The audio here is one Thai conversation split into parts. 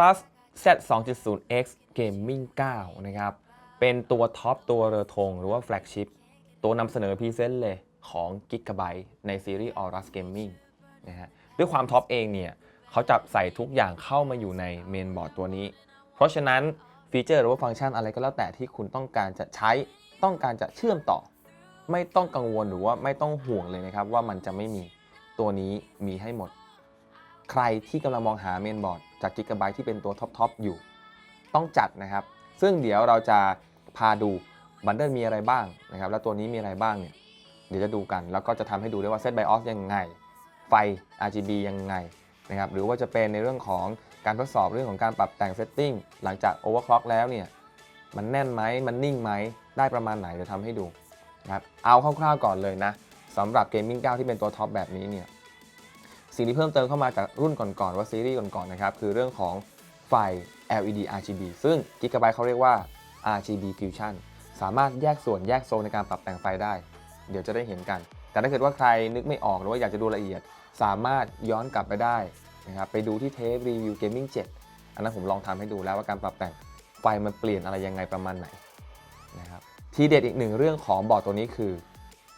Aorus Z 2.0 X Gaming 9 นะครับ เป็นตัวท็อปตัวเรือธงหรือว่าแฟลกชิพตัวนำเสนอพรีเซนต์เลยของ Gigabyte ในซีรีส์ Aorus Gaming นะฮะด้วยความท็อปเองเนี่ยเขาจับใส่ทุกอย่างเข้ามาอยู่ในเมนบอร์ดตัวนี้ เพราะฉะนั้นฟีเจอร์หรือว่าฟังก์ชันอะไรก็แล้วแต่ที่คุณต้องการจะใช้ต้องการจะเชื่อมต่อ ไม่ต้องกังวลหรือว่าไม่ต้องห่วงเลยนะครับ ว่ามันจะไม่มีตัวนี้มีให้หมด ใครที่กำลังมองหาเมนบอร์ด จาก Gigabyte ที่เป็นตัวท็อปๆอยู่ ต้องจัดนะครับ ซึ่งเดี๋ยวเราจะพาดูบันเดิลมีอะไรบ้างนะครับ แล้วตัวนี้มีอะไรบ้างเนี่ยเดี๋ยวจะดูกัน แล้วก็จะทำให้ดูด้วยว่าเซตไบออสยังไง ไฟ RGB ยังไงนะครับ หรือว่าจะเป็นในเรื่องของการทดสอบเรื่องของการปรับแต่งเซตติ้งหลังจากโอเวอร์คล็อกแล้วเนี่ยมันแน่นไหมมันนิ่งไหมได้ประมาณไหนเดี๋ยวทำให้ดูนะครับเอาคร่าวๆก่อนเลยนะสำหรับ Gaming 9ที่เป็นตัวท็อปแบบนี้เนี่ย สิ่งที่เพิ่มเติมเข้ามาจากรุ่นก่อนๆว่าซีรีส์ก่อนๆนะครับคือเรื่องของไฟ LED RGB ซึ่ง Gigabyte เขาเรียกว่า RGB Fusion สามารถแยกส่วนแยกโซนในการปรับแต่งไฟได้ เดี๋ยวจะได้เห็นกัน แต่ถ้าเกิดว่าใครนึกไม่ออกหรือว่าอยากจะดูละเอียด สามารถย้อนกลับไปได้นะครับไปดูที่เทปรีวิว Gaming 7 อันนั้นผมลองทำให้ดูแล้วว่าการปรับแต่งไฟมันเปลี่ยนอะไรยังไงประมาณไหนนะครับทีเด็ดอีกหนึ่งเรื่องของบอร์ดตัวนี้คือ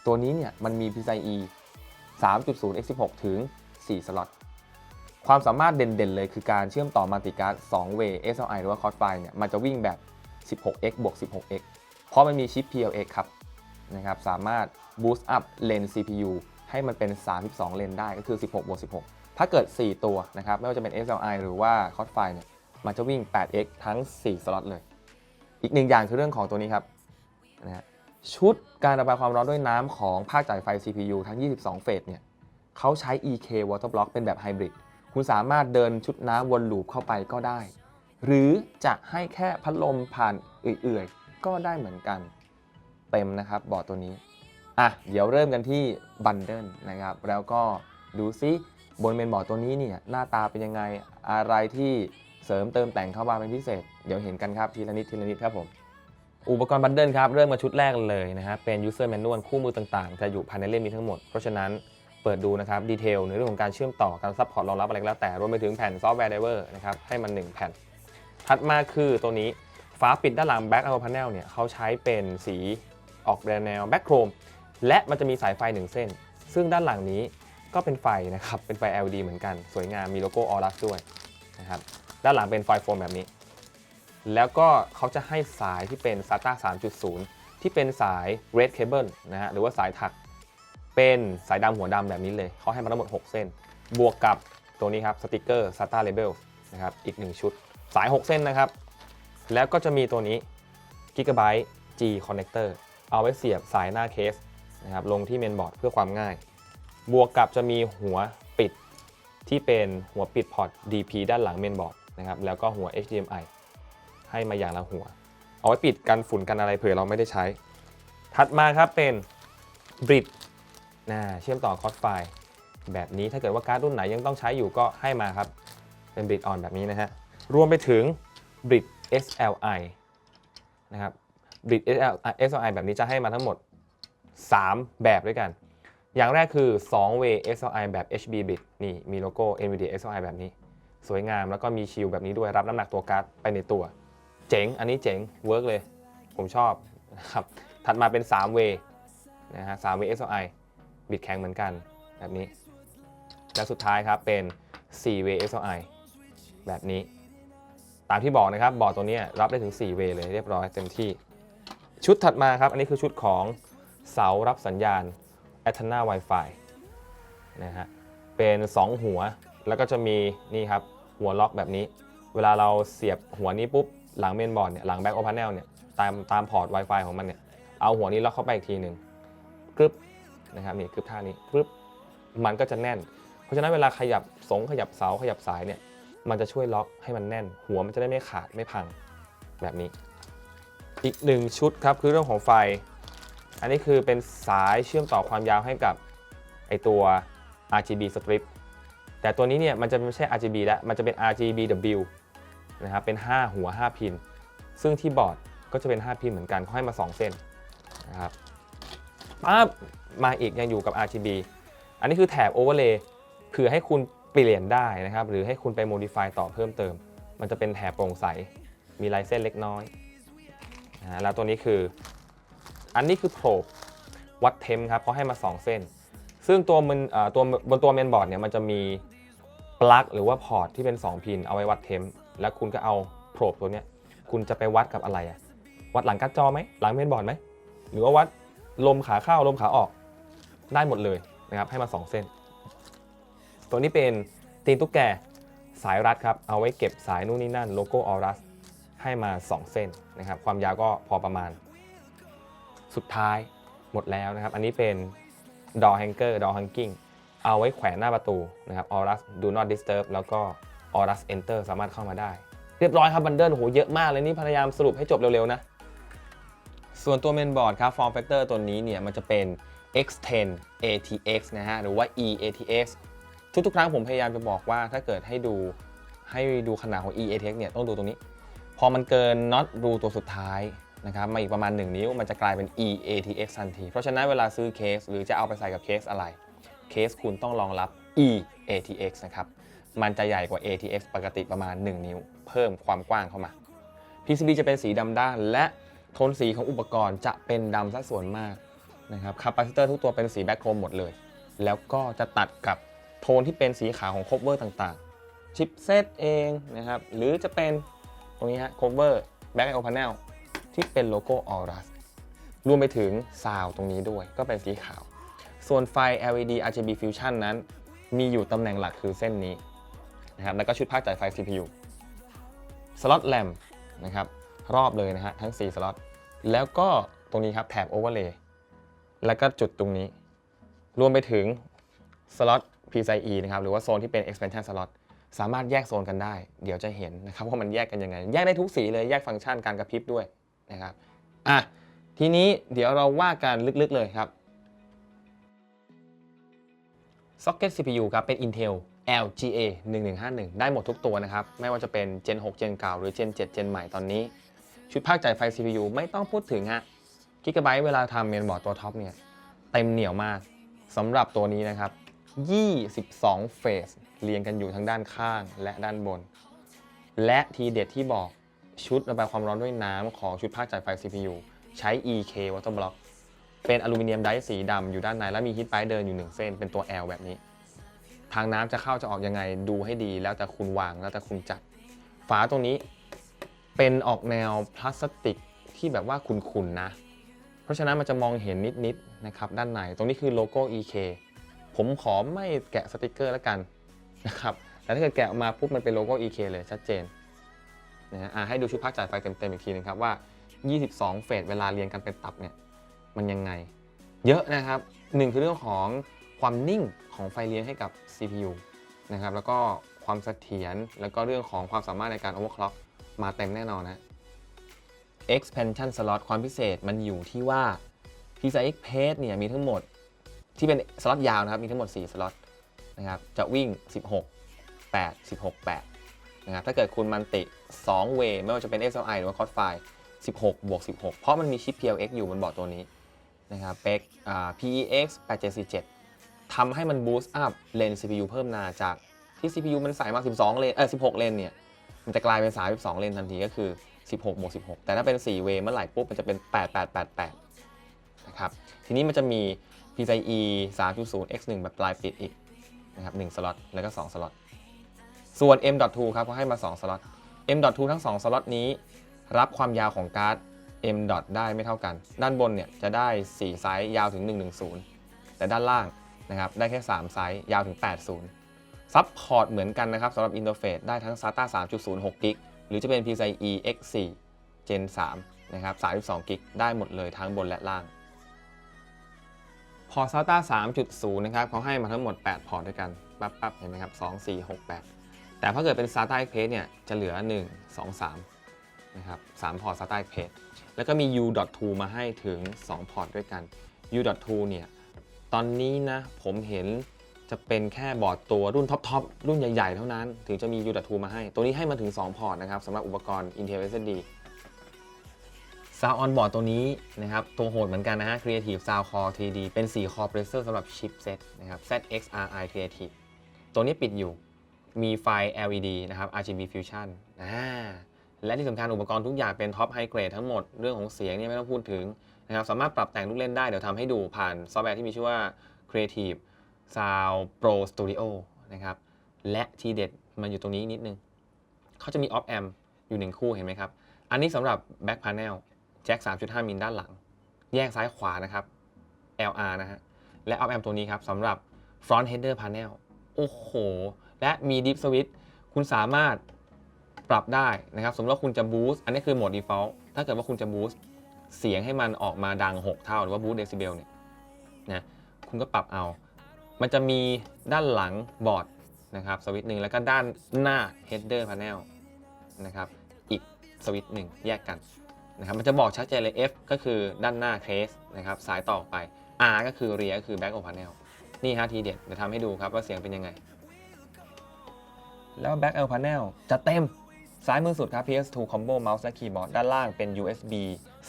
ตัวนี้เนี่ยมันมี PCIe 3.0 x 16 ถึง 4 สล็อต ความสามารถเด่นๆเลยคือการเชื่อมต่อมัลติการ์ด2 way SLI หรือว่า Quad File เนี่ยมันจะวิ่งแบบ 16x บวก 16x เพราะมันมีชิป PLX ครับนะครับสามารถ boost up เลน CPU ให้มันเป็น 32 เลนได้ก็คือ 16 บวก 16 ถ้าเกิด 4 ตัวนะครับไม่ว่าจะเป็น SLI หรือว่า Quad File เนี่ยมันจะวิ่ง 8x ทั้ง 4 สล็อตเลย อีกหนึ่งอย่างคือเรื่องของตัวนี้ครับนะฮะชุดการระบายความร้อนด้วยน้ำของภาคจ่ายไฟ CPU ทั้ง 22 เฟสเนี่ย เขาใช้ EK Water Block เป็นแบบไฮบริดคุณสามารถเดินชุดน้ำวนลูปเข้าไปก็ได้ หรือจะให้แค่พัดลมผ่านเอื่อยๆ ก็ได้เหมือนกัน เต็มนะครับบอร์ดตัวนี้ อะ เดี๋ยวเริ่มกันที่บันเดิลนะครับ แล้วก็ดูซิบนเมนบอร์ดตัวนี้เนี่ยหน้าตาเป็นยังไงอะไรที่เสริมเติมแต่งเข้ามาเป็นพิเศษ เดี๋ยวเห็นกันครับทีละนิดทีละนิดครับผม อุปกรณ์บันเดิลครับ เริ่มมาชุดแรกเลยนะครับเป็น user manual คู่มือต่างๆ จะอยู่ภายในเล่มนี้ทั้งหมด เพราะฉะนั้น เปิดดูนะครับดีเทลในเรื่องของการเชื่อมต่อการซัพพอร์ตรองรับอะไรก็แล้วแต่รวมไปถึงแผ่นซอฟต์แวร์ไดเวอร์นะครับให้มัน 1 แผ่น ถัดมาคือตัวนี้ฝาปิดด้านหลัง Back Arrow Panel เนี่ยเขาใช้เป็นสีออกแนว Back Chrome และมันจะมีสายไฟ 1 เส้น ซึ่งด้านหลังนี้ก็เป็นไฟนะครับเป็นไฟ LED เหมือนกัน สวยงามมีโลโก้ Aorus ด้วยนะครับด้านหลังเป็นไฟโฟมแบบนี้ แล้วก็เขาจะให้สายที่เป็น SATA 3.0 ที่เป็นสาย Red Cable นะฮะหรือว่าสายถัก เป็นสายดำหัวดำแบบนี้เลย เขาให้มาทั้งหมด 6 เส้น บวกกับตัวนี้ครับสติกเกอร์ SATA Label นะครับ อีก 1 ชุด สาย 6 เส้นนะครับ แล้วก็จะมีตัวนี้ Gigabyte G Connector เอาไว้เสียบสายหน้าเคสนะครับลงที่เมนบอร์ดเพื่อความง่าย บวกกับจะมีหัวปิดที่เป็นหัวปิดพอร์ต DP ด้านหลังเมนบอร์ดนะครับแล้วก็หัว HDMI ให้มาอย่างละหัว เอาไว้ปิดกันฝุ่นกันอะไรเผื่อเราไม่ได้ใช้ ถัดมาครับเป็นบริด นะเชื่อมต่อคอร์สไฟล์แบบนี้ถ้าเกิดว่าการ์ดรุ่นไหนยังต้องใช้อยู่ก็ให้มาครับ เป็นบริดออนแบบนี้นะฮะรวมไปถึงบริด SLI นะครับบริด SLI แบบนี้จะให้มาทั้งหมด 3 แบบด้วยกัน อย่างแรกคือ 2 way SLI แบบ HB bit นี่มีโลโก้ NVIDIA SLI แบบนี้ สวยงามแล้วก็มีชิลแบบนี้ด้วยรับน้ำหนักตัวการ์ดไปในตัว เจ๋ง อันนี้เจ๋งเวิร์กเลย ผมชอบนะครับถัดมาเป็น 3 way นะฮะ 3 way SLI บิดแข็งเหมือนกันแบบนี้ และสุดท้ายครับเป็น 4 way SLI แบบนี้ ตามที่บอกนะครับบอร์ดตัวนี้รับได้ถึง 4 way เลยเรียบร้อยเต็มที่ ชุดถัดมาครับ อันนี้คือชุดของเสารับสัญญาณ a t h e n a Wi-Fi นะฮะเป็น 2 หัวแล้วก็จะมีนี่ครับหัวล็อกแบบนี้ เวลาเราเสียบหัวนี้ปุ๊บหลังเมนบอร์ดเนี่ยหลังแบ็กโอพาเนลเนี่ยตามตามพอร์ต Wi-Fi ของมันเนี่ยเอาหัวนี้ล็อกเข้าไปอีกทีหนึ่งกรึบ นะครับนี่กรึบท่านี้กรึบมันก็จะแน่น เพราะฉะนั้นเวลาขยับสงขยับเสาขยับสายเนี่ยมันจะช่วยล็อกให้มันแน่น หัวมันจะได้ไม่ขาดไม่พังแบบนี้ อีกหนึ่งชุดครับคือเรื่องของไฟ อันนี้คือเป็นสายเชื่อมต่อความยาวให้กับไอตัว RGB strip แต่ตัวนี้เนี่ยมันจะไม่ใช่ RGB แล้วมันจะเป็น RGBW นะครับเป็น 5 หัว 5 พิน ซึ่งที่บอร์ดก็จะเป็น 5 พินเหมือนกันเขาให้มา 2 เส้นนะครับ ปั๊บมาอีกยังอยู่กับ RGB อันนี้คือแถบ Overlay เผื่อให้คุณเปลี่ยนได้นะครับ หรือให้คุณไป modify ต่อเพิ่มเติม มันจะเป็นแถบโปร่งใส มีลายเส้นเล็กน้อยนะแล้วตัวนี้คือ อันนี้คือโพรบวัดเทมครับเขาให้มา 2 เส้น ซึ่งตัวมันตัวบนตัวเมนบอร์ดเนี่ยมันจะมีปลั๊กหรือว่าพอร์ตที่เป็น 2 พินเอาไว้วัดเทมแล้วคุณก็เอาโพรบตัวเนี้ยคุณจะไปวัดกับอะไรอะวัดหลังการ์ดจอไหมหลังเมนบอร์ดไหมหรือว่าวัด ลมขาเข้าลมขาออกได้หมดเลยนะครับให้มา 2 เส้น ตัวนี้เป็นตีนตุ๊กแกสายรัดครับ เอาไว้เก็บสายนู่นนี่นั่นโลโก้ออรัสให้มา 2 เส้นนะครับ ความยาวก็พอประมาณ สุดท้ายหมดแล้วนะครับ อันนี้เป็นดอ r แฮงเกอร์ดอ r ฮังกิ้งเอาไว้แขวนหน้าประตูนะครับออรัส do not disturb แล้วก็ออรัส enter สามารถเข้ามาได้ เรียบร้อยครับบันเดิลโหเยอะมากเลยนี่พยายามสรุปให้จบเร็วๆนะ ส่วนตัวเมนบอร์ดครับ form factor ตัวนี้เนี่ยมันจะเป็น X10 ATX นะฮะ หรือว่า EATX ทุกๆ ครั้งผมพยายามจะบอกว่าถ้าเกิดให้ดูให้ดูขนาดของ EATX เนี่ยต้องดูตรงนี้ พอมันเกินน็อตรูตัวสุดท้ายนะครับมาอีกประมาณ 1 นิ้วมันจะกลายเป็น EATX ทันที เพราะฉะนั้นเวลาซื้อเคส หรือจะเอาไปใส่กับเคสอะไร เคสคุณต้องรองรับ EATX นะครับ มันจะใหญ่กว่า ATX ปกติประมาณ 1 นิ้ว เพิ่มความกว้างเข้ามา PCB จะเป็นสีดำด้านและ โทนสีของอุปกรณ์จะเป็นดำซะส่วนมากนะครับคาปาซิเตอร์ทุกตัวเป็นสีแบ็คโครมหมดเลย แล้วก็จะตัดกับโทนที่เป็นสีขาวของ cover ต่างๆ ชิปเซตเองนะครับ หรือจะเป็นตรงนี้ฮะ cover back IO panel ที่เป็นโลโก้ Aorus รวมไปถึงซาวตรงนี้ด้วยก็เป็นสีขาว ส่วนไฟ LED RGB Fusion นั้น มีอยู่ตำแหน่งหลักคือเส้นนี้นะครับแล้วก็ชุดภาคจ่ายไฟ CPU สล็อตแรมนะครับ รอบเลยนะฮะทั้ง 4 สล็อต แล้วก็ตรงนี้ครับแถบ Overlay แล้วก็จุดตรงนี้ รวมไปถึงสล็อต PCIe นะครับ หรือว่าโซนที่เป็น expansion slot สามารถแยกโซนกันได้ เดี๋ยวจะเห็นนะครับว่ามันแยกกันยังไง แยกได้ทุกสีเลย แยกฟังก์ชันการกระพริบด้วยนะครับอะทีนี้เดี๋ยวเราว่ากันลึกๆเลยครับ Socket CPU ครับ เป็น Intel LGA 1151 ได้หมดทุกตัวนะครับ ไม่ว่าจะเป็น Gen 6 Gen เก่าหรือ Gen 7 Gen ใหม่ตอนนี้ ชุดภาคจ่ายไฟ CPU ไม่ต้องพูดถึงฮะกิกะไบต์เวลาทำเมนบอร์ดตัวท็อปเนี่ยเต็มเหนียวมากสำหรับตัวนี้นะครับ 22 เฟสเรียงกันอยู่ทั้งด้านข้างและด้านบน และทีเด็ดที่บอกชุดระบายความร้อนด้วยน้ำของชุดภาคจ่ายไฟ CPU ใช้ EK Water Block เป็นอลูมิเนียมไดส์สีดำอยู่ด้านในและมีฮีทไ i เดินอยู่ 1 เส้นเป็นตัว L แบบนี้ ทางน้ำจะเข้าจะออกยังไงดูให้ดี แล้วแต่คุณวางแล้วแต่คุณจัด ฝาตรงนี้ เป็นออกแนวพลาสติกที่แบบว่าขุ่นๆนะ เพราะฉะนั้นมันจะมองเห็นนิดๆนะครับด้านใน ตรงนี้คือโลโก้ EK ผมขอไม่แกะสติกเกอร์แล้วกันนะครับแต่ถ้าเกิดแกะออกมาปุ๊บมันเป็นโลโก้ EK เลยชัดเจนนะฮะให้ดูชุดภาคจ่ายไฟเต็มๆอีกทีนึงครับว่า 22 เฟสเวลาเรียงกันเป็นตับเนี่ยมันยังไง เยอะนะครับหนึ่งคือเรื่องของความนิ่งของไฟเลี้ยงให้กับ CPU นะครับแล้วก็ความเสถียรแล้วก็เรื่องของความสามารถในการ overclock มาเต็มแน่นอนนะ expansion slot ความพิเศษมันอยู่ที่ว่า PCI Express เนี่ยมีทั้งหมดที่เป็นสล็อตยาวนะครับ มีทั้งหมด 4 สล็อตนะครับ จะวิ่ง 16 8 16 8 นะครับ ถ้าเกิดคุณมันติ2 way ไม่ว่าจะเป็น SLI หรือว่า Quad File 16 บวก 16 เพราะมันมีชิป PLX อยู่บนบอร์ดตัวนี้นะครับเป็ก PEX 8747ทำให้มัน boost up เลน CPU เพิ่มนาจากที่ CPU มันใส่มา 12 เลน เออ 16 เลนเนี่ย มันจะกลายเป็น 32 เลนทันทีก็คือ 16บวก16 แต่ถ้าเป็น 4 เวย์เมื่อไหร่ปุ๊บมันจะเป็น 8888 นะครับ ทีนี้มันจะมี PCIe 3.0 X1 แบบปลายปิดอีกนะครับ1สล็อต แล้วก็ 2 สล็อต ส่วน M.2 ครับเขาให้มา 2 สล็อต M.2 ทั้ง 2 สล็อตนี้ รับความยาวของการ์ด M. ได้ไม่เท่ากัน ด้านบนเนี่ยจะได้ 4 ไซส์ยาวถึง 110 แต่ด้านล่างนะครับได้แค่ 3 ไซส์ยาวถึง 80 ซัพพอร์ตเหมือนกันนะครับสำหรับอินเทอร์เฟซได้ทั้ง SATA 3.0 6 g b หรือจะเป็น PCIe X4 Gen 3นะครับ32 g b ได้หมดเลยทั้งบนและล่าง พอร์ต SATA 3.0 นะครับเขาให้มาทั้งหมด 8 พอร์ตด้วยกัน ปั๊บปั๊บเห็นไหมครับ 2 4 6 8 แต่ถ้าเกิดเป็น SATA Express เนี่ย จะเหลือ 1 2 3นะครับ3พอร์ต SATA Express แล้วก็มี U.2 มาให้ถึง 2 พอร์ตด้วยกัน U.2 เนี่ย ตอนนี้นะผมเห็น จะเป็นแค่บอร์ดตัวรุ่นท็อปๆรุ่นใหญ่ๆ เท่านั้น ถึงจะมี U.2 มาให้ ตัวนี้ให้มาถึง 2 พอร์ตนะครับสำหรับอุปกรณ์ Intel SSD Sound on board ตัวนี้นะครับตัวโหดเหมือนกันนะฮะ Creative Sound Core 3D เป็น4 Core Processor สำหรับ chipset นะครับ ZXRI Creative ตัวนี้ปิดอยู่มีไฟ LED นะครับ RGB Fusion อ่าและที่สำคัญอุปกรณ์ทุกอย่างเป็นท็อปไฮเกรดทั้งหมดเรื่องของเสียงเนี่ยไม่ต้องพูดถึงนะครับสามารถปรับแต่งลูกเล่นได้เดี๋ยวทำให้ดูผ่านซอฟต์แวร์ที่มีชื่อว่า Creative Sound Pro Studio นะครับ และทีเด็ดมันอยู่ตรงนี้นิดนึง เขาจะมี Op Amp อยู่หนึ่งคู่เห็นไหมครับ อันนี้สำหรับ Back Panel แจ็ค3.5 มิลด้านหลัง แยกซ้ายขวานะครับ LR นะฮะ และ Op Amp ตัวนี้ครับสำหรับ Front Header Panel โอ้โห และมี Deep Switch คุณสามารถปรับได้นะครับ สมมติว่าคุณจะ boost อันนี้คือโหมด default ถ้าเกิดว่าคุณจะ boost เสียงให้มันออกมาดัง 6 เท่า หรือว่า boost decibel เนี่ยนะคุณก็ปรับเอา มันจะมีด้านหลังบอร์ดนะครับสวิตช์หนึ่งแล้วก็ด้านหน้า header panel นะครับอีกสวิตช์หนึ่งแยกกันนะครับมันจะบอกชัดเจนเลย F ก็คือด้านหน้า case นะครับสายต่อไป R ก็คือ rear ก็คือ back of panel นี่ฮะทีเด็ดเดี๋ยวทำให้ดูครับว่าเสียงเป็นยังไง แล้ว back of panel จะเต็มซ้ายมือสุดครับ PS2 combo mouse และ keyboard ด้านล่างเป็น USB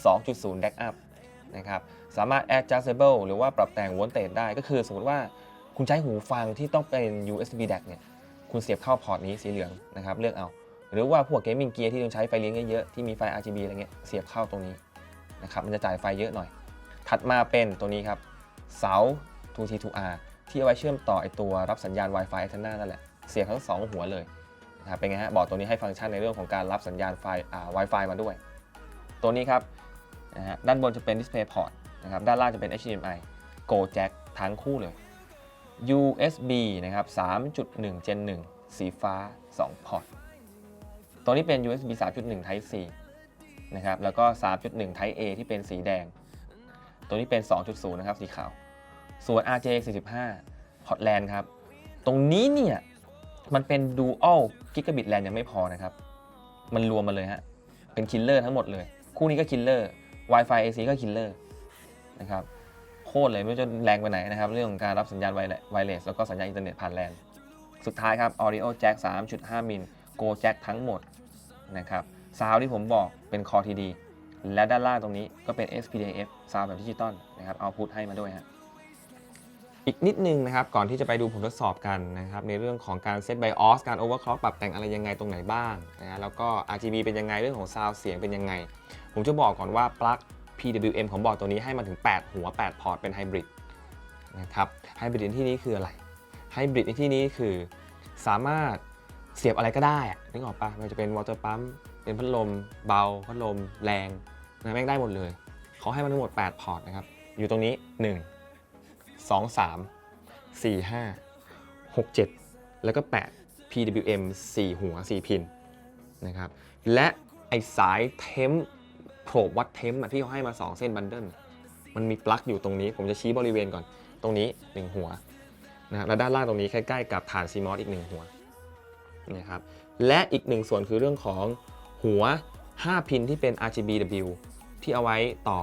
2.0 DAC up นะครับสามารถ adjustable หรือว่าปรับแต่ง voltage ได้ก็คือสมมติว่า คุณใช้หูฟังที่ต้องเป็น USB DAC เนี่ย คุณเสียบเข้าพอร์ตนี้สีเหลืองนะครับเลือกเอา หรือว่าพวกเกมมิ่งเกียร์ที่ต้องใช้ไฟเลี้ยงเยอะๆที่มีไฟ RGB อะไรเงี้ยเสียบเข้าตรงนี้นะครับมันจะจ่ายไฟเยอะหน่อย ถัดมาเป็นตัวนี้ครับเสา 2T2R ที่เอาไว้เชื่อมต่อไอตัวรับสัญญาณ Wi-Fi antenna นั่นแหละเสียบทั้งสองหัวเลยนะครับเป็นไงฮะบอร์ดตัวนี้ให้ฟังก์ชันในเรื่องของการรับสัญญาณไฟอ่า Wi-Fi มาด้วย ตัวนี้ครับนะฮะด้านบนจะเป็น Display Port นะครับด้านล่างจะเป็น HDMI Go Jack ทั้งคู่เลย USB นะครับ 3.1 Gen 1 สีฟ้า 2 พอร์ต ตัวนี้เป็น USB 3.1 Type C นะครับ แล้วก็ 3.1 Type A ที่เป็นสีแดง ตัวนี้เป็น 2.0 นะครับ สีขาว ส่วน RJ45 พอร์ตแลนครับ ตรงนี้เนี่ย มันเป็น Dual Gigabit LAN ยังไม่พอนะครับ มันรวมมาเลยฮะ เป็นคิลเลอร์ทั้งหมดเลย คู่นี้ก็คิลเลอร์ Wi-Fi AC ก็คิลเลอร์นะครับ ตรเลยไม่รู้จะแรงไปไหนนะครับ เรื่องของการรับสัญญาณไวเลสแล้วก็สัญญาณอินเทอร์เน็ตผ่านแลนสุดท้ายครับ Audio Jack 3.5 มิล Go Jack ทั้งหมดนะครับซาวที่ผมบอกเป็น Core TD และด้านล่างตรงนี้ก็เป็น SPDF ซาวแบบดิจิตอลนะครับเอาพุทให้มาด้วยฮะอีกนิดนึงนะครับ ก่อนที่จะไปดูผลทดสอบกันนะครับ ในเรื่องของการเซตไบออสการโอเวอร์คล็อกปรับแต่งอะไรยังไงตรงไหนบ้างนะฮะแล้วก็ RGB เป็นยังไงเรื่องของซาวเสียงเป็นยังไง ผมจะบอกก่อนว่าปลั๊ก PWM ของบอร์ดตัวนี้ให้มาถึง 8 หัว 8 พอร์ตเป็นไฮบริดนะครับไฮบริดในที่นี้คืออะไรไฮบริดในที่นี้คือสามารถเสียบอะไรก็ได้นึกออกปะมันจะเป็นวอเตอร์ปั๊มเป็นพัดลม เบา พัดลม แรงนะแม่งได้หมดเลย เขาให้มาทั้งหมด 8 พอร์ตนะครับ อยู่ตรงนี้ 1 2 3 4 5 6 7 แล้วก็ 8 PWM 4 หัว 4 พินนะครับ และไอสายเทม โผล่วัดเทมอะที่เขาให้มา 2 เส้นบันเดิลมันมีปลั๊กอยู่ตรงนี้ ผมจะชี้บริเวณก่อน ตรงนี้ 1 หัวนะครับแล้วด้านล่างตรงนี้ใกล้ๆกับฐาน CMOS อีก 1 หัวนะครับและอีกหนึ่งส่วนคือเรื่องของหัว 5 พินที่เป็น RGBW ที่เอาไว้ต่อ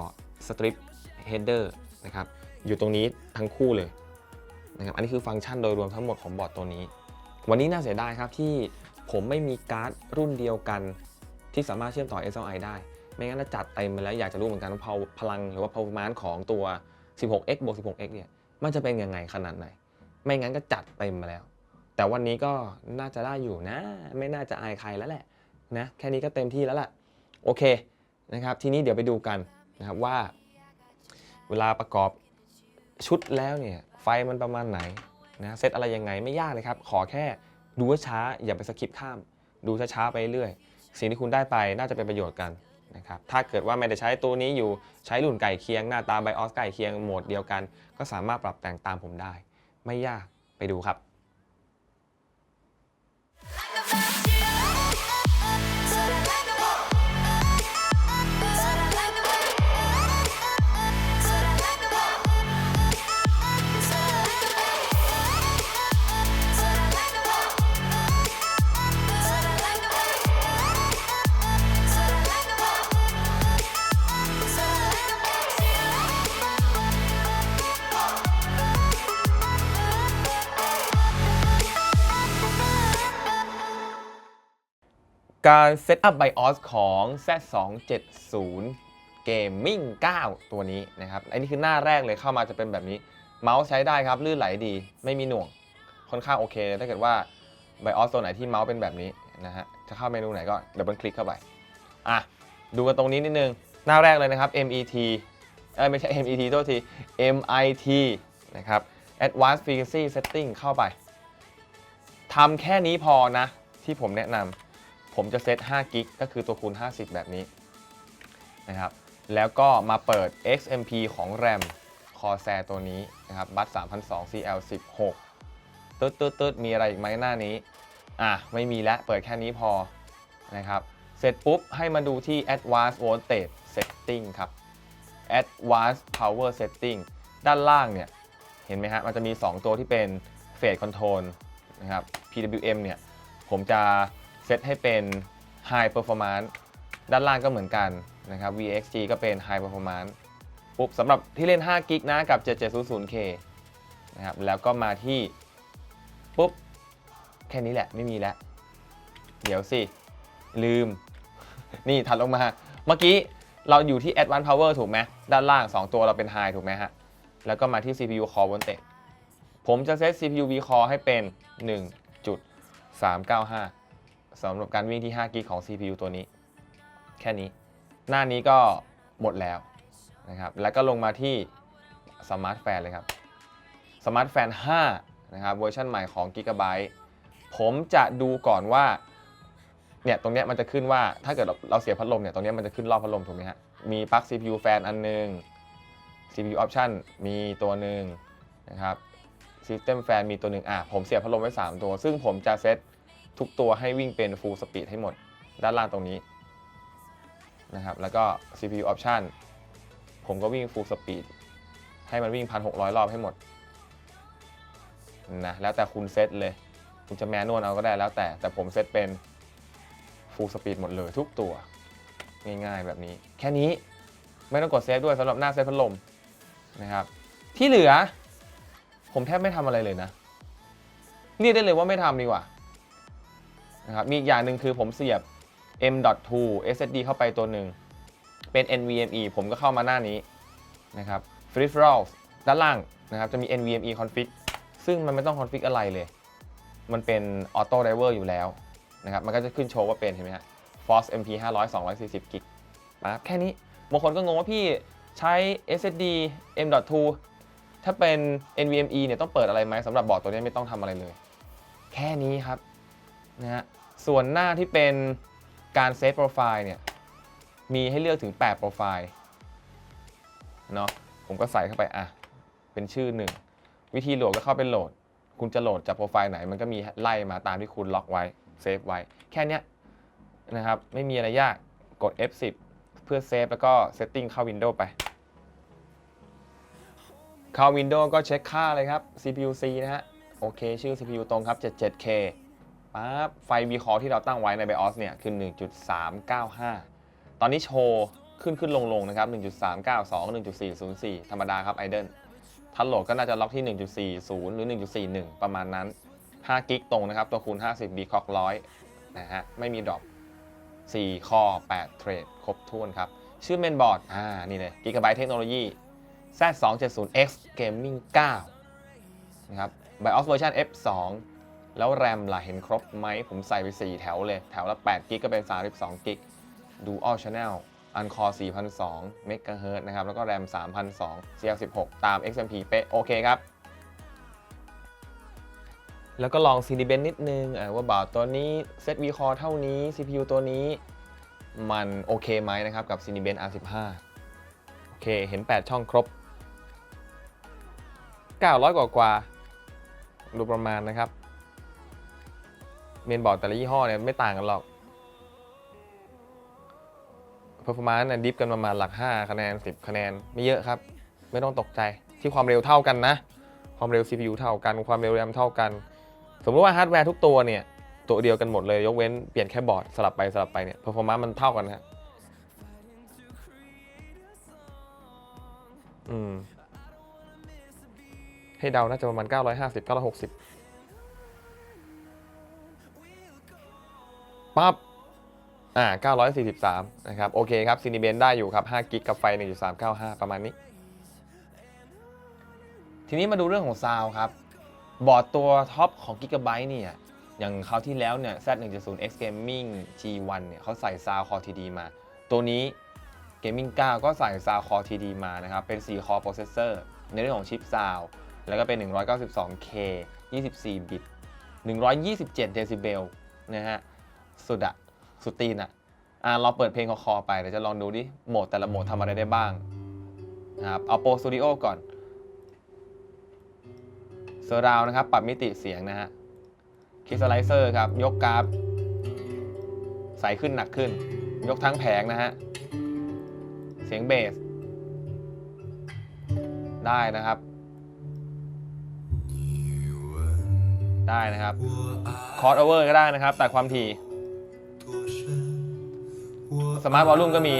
สตริปเฮดเดอร์นะครับอยู่ตรงนี้ทั้งคู่เลยนะครับอันนี้คือฟังก์ชันโดยรวมทั้งหมดของบอร์ดตัวนี้ วันนี้น่าเสียดายครับที่ผมไม่มีการ์ดรุ่นเดียวกันที่สามารถเชื่อมต่อ SLI ได้ ไม่งั้นจะจัดเต็มไปแล้วอยากจะรู้เหมือนกันว่าพลังหรือว่า performance ของตัว 16x บวก 16x เนี่ยมันจะเป็นยังไงขนาดไหน ไม่งั้นก็จัดเต็มมาแล้ว แต่วันนี้ก็น่าจะได้อยู่นะ ไม่น่าจะอายใครแล้วแหละนะแค่นี้ก็เต็มที่แล้วล่ะโอเคนะครับทีนี้เดี๋ยวไปดูกันนะครับว่า เวลาประกอบชุดแล้วเนี่ยไฟมันประมาณไหนนะเซตอะไรยังไงไม่ยากเลยครับ ขอแค่ดูช้าอย่าไปสคิปข้าม ดูช้าๆไปเรื่อยสิ่งที่คุณได้ไปน่าจะเป็นประโยชน์กัน นะครับถ้าเกิดว่าไม่ได้ใช้ตัวนี้อยู่ใช้รุ่นไก่เคียงหน้าตาไบออสไก่เคียงโหมดเดียวกัน ก็สามารถปรับแต่งตามผมได้ ไม่ยากไปดูครับ การเซตอัพ BIOS ของ Z270 Gaming 9 ตัวนี้นะครับ อันนี้คือหน้าแรกเลยเข้ามาจะเป็นแบบนี้ เมาส์ใช้ได้ครับ ลื่นไหลดี ไม่มีหน่วง ค่อนข้างโอเค ถ้าเกิดว่า BIOS ตัวไหนที่เมาส์เป็นแบบนี้นะฮะ จะเข้าเมนูไหนก็ดับเบิลคลิกเข้าไป อะ ดูกันตรงนี้นิดนึง หน้าแรกเลยนะครับ MET เอ้ยไม่ใช่ MET โทษที MIT นะครับ Advanced Frequency Setting เข้าไปทำแค่นี้พอนะ ที่ผมแนะนำ ผมจะเซต5กิกก็คือตัวคูณ 50 แบบนี้นะครับ แล้วก็มาเปิด XMP ของ RAM Corsair ตัวนี้นะครับ บัต3002 CL16 ตึ๊ดตึ๊ดตึ๊ดมีอะไรอีกไหมหน้านี้ อะ ไม่มีแล้ว เปิดแค่นี้พอนะครับ เสร็จปุ๊บ ให้มาดูที่ Advanced Voltage Setting ครับ Advanced Power Setting ด้านล่างเนี่ย เห็นไหมฮะ มันจะมี 2 ตัวที่เป็น Phase Control นะครับ PWM เนี่ย ผมจะ เซตให้เป็น High Performance ด้านล่างก็เหมือนกันนะครับ VXG ก็เป็น High Performance ปุ๊บสำหรับที่เล่น5กิกนะกับ 7700K นะครับแล้วก็มาที่ ปุ๊บ แค่นี้แหละไม่มีแล้ว เดี๋ยวสิ ลืม นี่ถัดลงมา เมื่อกี้เราอยู่ที่ Advanced Power ถูกไหมด้านล่าง 2 ตัวเราเป็น High ถูกไหมฮะ แล้วก็มาที่ CPU Core Voltage ผมจะเซต CPU V Core ให้เป็น 1.395 สำหรับการวิ่งที่5 g b ของ CPU ตัวนี้ แค่นี้ หน้านี้ก็หมดแล้วนะครับ แล้วก็ลงมาที่ Smart Fan เลยครับ Smart Fan 5นะครับเวอร์ชันใหม่ของ Gigabyte ผมจะดูก่อนว่าเนี่ยตรงเนี้ยมันจะขึ้นว่าถ้าเกิดเราเราเสียพัดลมเนี่ยตรงเนี้ยมันจะขึ้นรอบพัดลมถูกไหมฮะมีปลั๊ก CPU fan อันหนึง CPU option มีตัวหนึ่งนะครับ System fan มีตัวหนึ่งอะผมเสียพัดลมไว้ 3 ตัว ซึ่งผมจะเซต ทุกตัวให้วิ่งเป็น full speed ให้หมด ด้านล่างตรงนี้นะครับ แล้วก็ CPU option ผมก็วิ่ง full speed ให้มันวิ่ง 1,600 รอบให้หมดนะแล้วแต่คุณเซตเลย คุณจะแมนนวลเอาก็ได้แล้วแต่ แต่ผมเซตเป็น full speed หมดเลยทุกตัว ง่ายๆแบบนี้ แค่นี้ไม่ต้องกดเซฟด้วยสำหรับหน้าเซฟพัดลมนะครับ ที่เหลือ ผมแทบไม่ทำอะไรเลยนะ เรียกได้เลยว่าไม่ทำดีกว่า นะครับมีอีกอย่างหนึ่งคือผมเสียบ M.2 SSD เข้าไปตัวหนึ่ง เป็น NVMe ผมก็เข้ามาหน้านี้นะครับ Peripherals ด้านล่างนะครับจะมี NVMe config ซึ่งมันไม่ต้อง config อะไรเลย มันเป็น auto driver อยู่แล้วนะครับมันก็จะขึ้นโชว์ว่าเป็นเห็นไหมฮะ Force MP 500 240กิกนะครับแค่นี้บางคนก็งงว่าพี่ใช้ SSD M.2 ถ้าเป็น NVMe เนี่ยต้องเปิดอะไรไหมสำหรับบอร์ดตัวนี้ไม่ต้องทำอะไรเลย แค่นี้ครับ นะฮะส่วนหน้าที่เป็นการเซฟโปรไฟล์เนี่ยมีให้เลือกถึง 8 โปรไฟล์เนาะผมก็ใส่เข้าไปอะเป็นชื่อหนึ่งวิธีโหลดก็เข้าไปโหลด คุณจะโหลดจากโปรไฟล์ไหน มันก็มีไล่มาตามที่คุณล็อกไว้เซฟไว้ แค่นี้นะครับ ไม่มีอะไรยากกด F10 เพื่อเซฟแล้วก็เซตติ้งเข้า Windows ไป เข้า Windows ก็เช็คค่าเลยครับ CPU C นะฮะ โอเค ชื่อ CPU ตรงครับ 77K ปั๊บไฟ VCore ที่เราตั้งไว้ใน BIOS เนี่ยคือ 1.395 ตอนนี้โชว์ขึ้นขึ้นลงลงนะครับ 1.392 1.404 ธรรมดาครับ Idle ถ้าโหลดก็น่าจะล็อกที่ 1.40 หรือ 1.41 ประมาณนั้น5กิกตรงนะครับ ตัวคูณ 50 B clock 100 นะฮะ ไม่มีดรอป4คอ8เทรดครบถ้วนครับ ชื่อเมนบอร์ด อ่า นี่เลย Gigabyte Technology Z270X Gaming 9 นะครับ BIOS เวอร์ชัน F2 แล้ว RAM ล่ะเห็นครบไหม ผมใส่ไป 4 แถวเลย แถวละ8กิกก็เป็น 32กิก Dual Channel Uncore 4,002 MHz นะครับ แล้วก็ RAM 3,002 CL16 ตาม XMP เป๊ะ โอเคครับ แล้วก็ลอง CD Bench นิดนึงอะว่าบอร์ดตัวนี้ Set V Core เท่านี้ CPU ตัวนี้ มันโอเคไหมนะครับ กับ CD Bench R15 โอเค เห็น 8 ช่องครบ 900 กว่ากว่า ดูประมาณนะครับ เมนบอร์ดแต่ละยี่ห้อเนี่ยไม่ต่างกันหรอก performance เนี่ยดิฟกันประมาณหลัก 5 คะแนน 10 คะแนน ไม่เยอะครับ ไม่ต้องตกใจที่ความเร็วเท่ากันนะ ความเร็ว CPU เท่ากัน ความเร็ว RAM เท่ากัน สมมติว่าฮาร์ดแวร์ทุกตัวเนี่ย ตัวเดียวกันหมดเลย ยกเว้นเปลี่ยนแค่บอร์ดสลับไปสลับไปเนี่ย performance มันเท่ากันฮะอืม ให้เดาน่าจะประมาณ 950 960 ปั๊บอ่า943 นะครับ โอเคครับซีนิเบนได้อยู่ครับ5กิกกับไฟ 1.395 ประมาณนี้ ทีนี้มาดูเรื่องของซาวครับ บอร์ดตัวท็อปของ Gigabyte เนี่ย อย่างคราวที่แล้วเนี่ย Z170X Gaming G1 เนี่ยเขาใส่ Sound Core TD มา ตัวนี้ Gaming 9 ก็ใส่ Sound Core TD มานะครับ เป็น4 Core Processor ในเรื่องของชิป Sound แล้วก็เป็น 192K 24 บิต 127 เดซิเบลนะฮะ สุดอะสุดตีนอะอะเราเปิดเพลงคอๆไปเดี๋ยวจะลองดูดิโหมดแต่ละโหมดทำอะไรได้บ้างนะครับเอาโปรสตูดิโอก่อนเซอร์ราวนะครับ ปรับมิติเสียงนะฮะคิสไลเซอร์ครับ ยกกราฟ ใสขึ้นหนักขึ้น ยกทั้งแผงนะฮะ เสียงเบส ได้นะครับ ได้นะครับ คอร์ดโอเวอร์ก็ได้นะครับ แต่ความถี่ สมาร์ทวอลลุ่มก็มี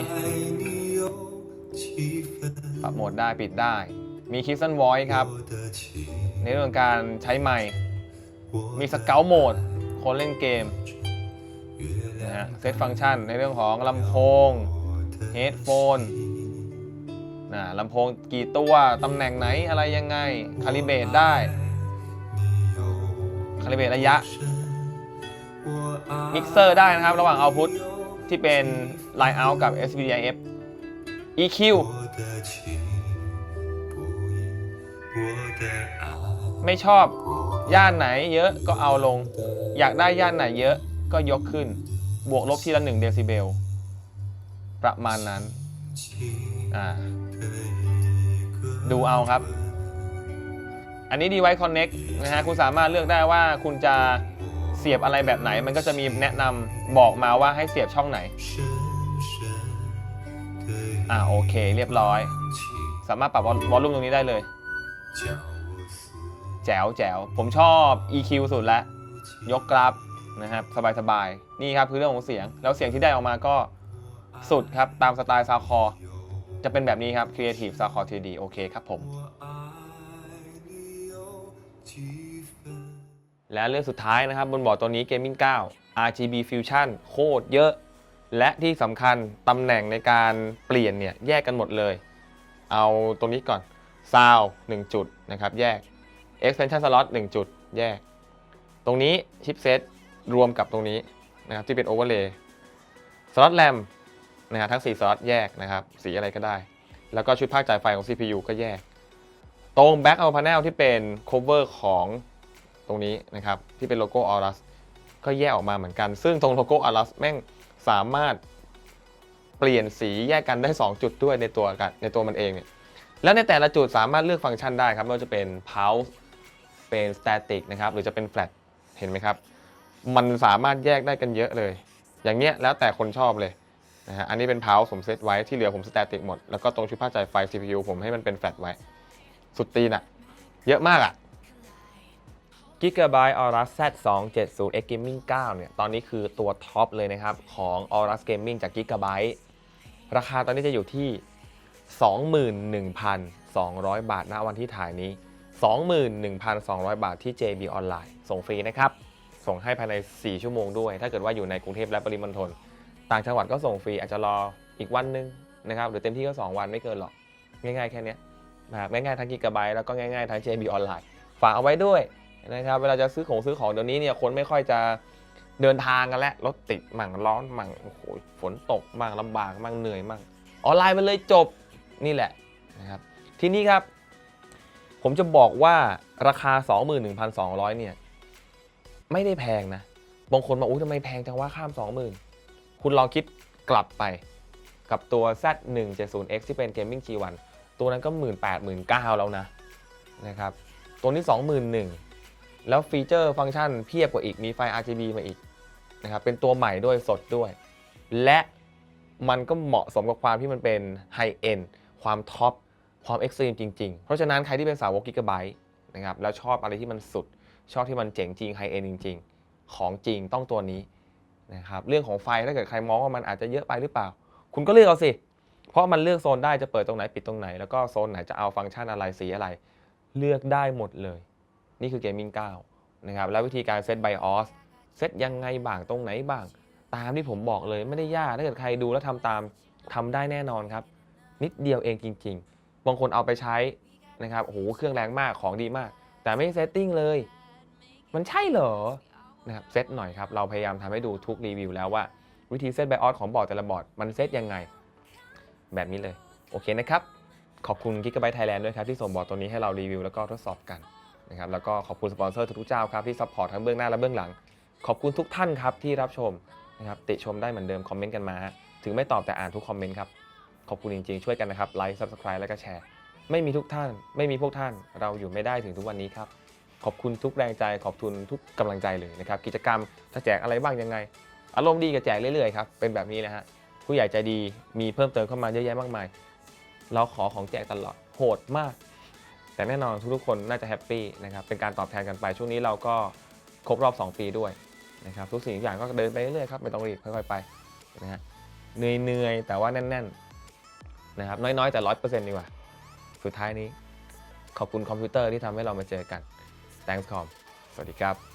ปรับโหมดได้ปิดได้ มีคิสซันวอยครับ ในเรื่องของการใช้ไมค์มีสเกลโหมดคนเล่นเกมนะฮะเซตฟังก์ชันในเรื่องของลำโพงเฮดโฟนนะลำโพงกี่ตัว ตำแหน่งไหนอะไรยังไง คาลิเบตได้ คาลิเบตระยะ มิกเซอร์ได้นะครับ ระหว่างเอาพุท ที่เป็น Line Out กับ SPDIF EQ ไม่ชอบย่านไหนเยอะก็เอาลง อยากได้ย่านไหนเยอะก็ยกขึ้น บวกลบทีละ1เดซิเบล ประมาณนั้นดูเอาครับ อันนี้ Device Connect นะฮะ คุณสามารถเลือกได้ว่าคุณจะ เสียบอะไรแบบไหน มันก็จะมีแนะนำบอกมาว่าให้เสียบช่องไหน อ่าโอเค เรียบร้อย สามารถปรับวอลลุ่มตรงนี้ได้เลย แจ๋วแจ๋วผมชอบ EQ สุดแล้วยกกราฟนะครับสบายๆนี่ครับคือเรื่องของเสียง แล้วเสียงที่ได้ออกมาก็สุดครับ ตามสไตล์ซาวคอ จะเป็นแบบนี้ครับ Creative Sound Core 3D โอเคครับผม และเรื่องสุดท้ายนะครับบนบอร์ดตัวนี้ Gaming 9 RGB Fusion โคตรเยอะ และที่สำคัญตำแหน่งในการเปลี่ยนเนี่ยแยกกันหมดเลย เอาตรงนี้ก่อน Sound 1จุดนะครับแยก extension slot 1 จุดแยก ตรงนี้ชิปเซตรวมกับตรงนี้นะครับที่เป็น overlay สล็อตแรมนะครับทั้ง 4สล็อตแยกนะครับสีอะไรก็ได้ แล้วก็ชุดภาคจ่ายไฟของ CPU ก็แยก ตรง back of panel ที่เป็น cover ของ รงนี้นะครับที่เป็นโลโก้ Aorus ก็แยกออกมาเหมือนกัน ซึ่งตรงโลโก้ Aorus แม่งสามารถเปลี่ยนสีแยกกันได้ 2 จุดด้วยในตัวกันในตัวมันเองเนี่ยแล้วในแต่ละจุดสามารถเลือกฟังก์ชันได้ครับไม่ว่าจะเป็น pulse เป็น static นะครับหรือจะเป็น flat เห็นไหมครับ มันสามารถแยกได้กันเยอะเลย อย่างเงี้ยแล้วแต่คนชอบเลยนะฮะอันนี้เป็น pulse ผมเซตไว้ที่เหลือผม static หมด แล้วก็ตรงชุดผ้าจ่ายไฟ CPU ผมให้มันเป็น flat ไว้ สุดตีนอะเยอะมากอะ Gigabyte Aorus Z270X Gaming 9 เนี่ย ตอนนี้คือตัวท็อปเลยนะครับ ของ Aorus Gaming จาก Gigabyte ราคาตอนนี้จะอยู่ที่ 21,200 บาทณวันที่ถ่ายนี้ 21,200 บาทที่ JB ออนไลน์ส่งฟรีนะครับ ส่งให้ภายใน 4 ชั่วโมงด้วย ถ้าเกิดว่าอยู่ในกรุงเทพและปริมณฑลต่างจังหวัดก็ส่งฟรีอาจจะรออีกวันนึงนะครับหรือเต็มที่ก็ 2 วันไม่เกินหรอกง่ายๆแค่นี้นะครับง่ายๆทั้งกิกะไบต์แล้วก็ง่ายๆทั้ง JB ออนไลน์ฝากเอาไว้ด้วย นะครับเวลาจะซื้อของซื้อของเดี๋ยวนี้เนี่ยคนไม่ค่อยจะเดินทางกันแล้วรถติดมั่งร้อนมั่งโอ้โหฝนตกมั่งลำบากมั่งเหนื่อยมั่งออนไลน์มันเลยจบนี่แหละนะครับทีนี้ครับ ผมจะบอกว่าราคา 21,200 เนี่ย ไม่ได้แพงนะบางคนมาอุ้ยทำไมแพงจังว่าข้าม 20,000 คุณลองคิดกลับไปกับตัว Z170X ที่เป็น Gaming G1 ตัวนั้นก็ 18,000 19,000แล้วนะนะครับตัวนี้ 21,000 แล้วฟีเจอร์ฟังก์ชันเพียบกว่าอีกมีไฟ RGB มาอีกนะครับเป็นตัวใหม่ด้วยสดด้วย และมันก็เหมาะสมกับความที่มันเป็นไฮเอ็นความท็อปความเอ็กซ์ตรีมจริง ๆ เพราะฉะนั้นใครที่เป็นสาวกกิกะไบต์นะครับแล้วชอบอะไรที่มันสุด ชอบที่มันเจ๋งจริงไฮเอ็นจริง ๆ ของจริงต้องตัวนี้นะครับเรื่องของไฟถ้าเกิดใครมองว่ามันอาจจะเยอะไปหรือเปล่า คุณก็เลือกเอาสิ เพราะมันเลือกโซนได้จะเปิดตรงไหนปิดตรงไหน แล้วก็โซนไหนจะเอาฟังก์ชันอะไรสีอะไร เลือกได้หมดเลย นี่คือ Gaming 9 นะครับ แล้ววิธีการเซต BIOS เซตยังไงบ้างตรงไหนบ้าง ตามที่ผมบอกเลยไม่ได้ยากถ้าเกิดใครดูแล้วทำตามทำได้แน่นอนครับ นิดเดียวเองจริง ๆ บางคนเอาไปใช้นะครับโอ้โหเครื่องแรงมากของดีมาก แต่ไม่เซตติ้งเลย มันใช่เหรอนะครับเซตหน่อยครับ เราพยายามทำให้ดูทุกรีวิวแล้วว่าวิธีเซตไบออสของบอร์ดแต่ละบอร์ดมันเซตยังไง แบบนี้เลย โอเคนะครับ ขอบคุณ Gigabyte Thailand ด้วยครับ ที่ส่งบอร์ดตัวนี้ให้เรารีวิวแล้วก็ทดสอบกัน นะครับแล้วก็ขอบคุณสปอนเซอร์ทุกๆเจ้าครับที่ซัพพอร์ตทั้งเบื้องหน้าและเบื้องหลัง ขอบคุณทุกท่านครับที่รับชมนะครับติชมได้เหมือนเดิมคอมเมนต์กันมาฮะถึงไม่ตอบแต่อ่านทุกคอมเมนต์ครับขอบคุณจริงๆช่วยกันนะครับไลค์ Subscribe แล้วก็แชร์ ไม่มีทุกท่าน ไม่มีพวกท่านเราอยู่ไม่ได้ถึงทุกวันนี้ครับขอบคุณทุกแรงใจขอบคุณทุกกำลังใจเลยนะครับกิจกรรมจะแจกอะไรบ้างยังไง อารมณ์ดีก็แจกเรื่อยๆครับเป็นแบบนี้นะฮะผู้ใหญ่ใจดีมีเพิ่มเติมเข้ามาเยอะแยะมากมาย เราขอของแจกตลอดโหดมาก แต่แน่นอนทุกๆคนน่าจะแฮปปี้นะครับเป็นการตอบแทนกันไปช่วงนี้เราก็ครบรอบ 2 ปีด้วยนะครับทุกสิ่งทุกอย่างก็เดินไปเรื่อยๆครับไม่ต้องรีบค่อยๆไปนะฮะเหนื่อยๆแต่ว่าแน่นๆนะครับน้อยๆแต่ร้อยเปอร์เซ็นต์ดีกว่า สุดท้ายนี้ ขอบคุณคอมพิวเตอร์ที่ทำให้เรามาเจอกัน thanks com สวัสดีครับ